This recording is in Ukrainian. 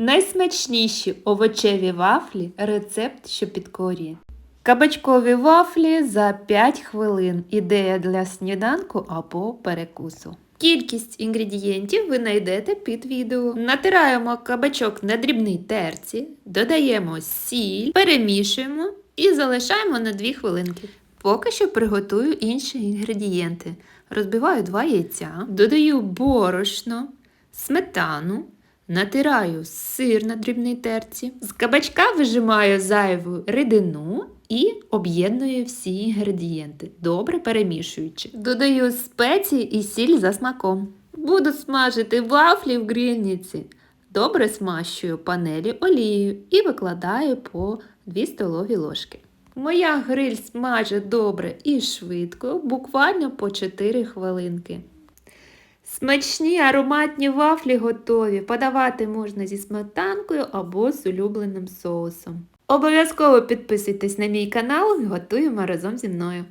Найсмачніші овочеві вафлі рецепт, що підкорює. Кабачкові вафлі за 5 хвилин. Ідея для сніданку або перекусу. Кількість інгредієнтів ви знайдете під відео. Натираємо кабачок на дрібній терці, додаємо сіль, перемішуємо і залишаємо на 2 хвилинки. Поки що приготую інші інгредієнти. Розбиваю 2 яйця, додаю борошно, сметану, натираю сир на дрібній терці, з кабачка вижимаю зайву рідину і об'єдную всі інгредієнти, добре перемішуючи. Додаю спеції і сіль за смаком. Буду смажити вафлі в грільниці. Добре смащую панелі олією і викладаю по 2 столові ложки. Моя гриль смаже добре і швидко, буквально по 4 хвилинки. Смачні ароматні вафлі готові. Подавати можна зі сметанкою або з улюбленим соусом. Обов'язково підписуйтесь на мій канал і готуємо разом зі мною.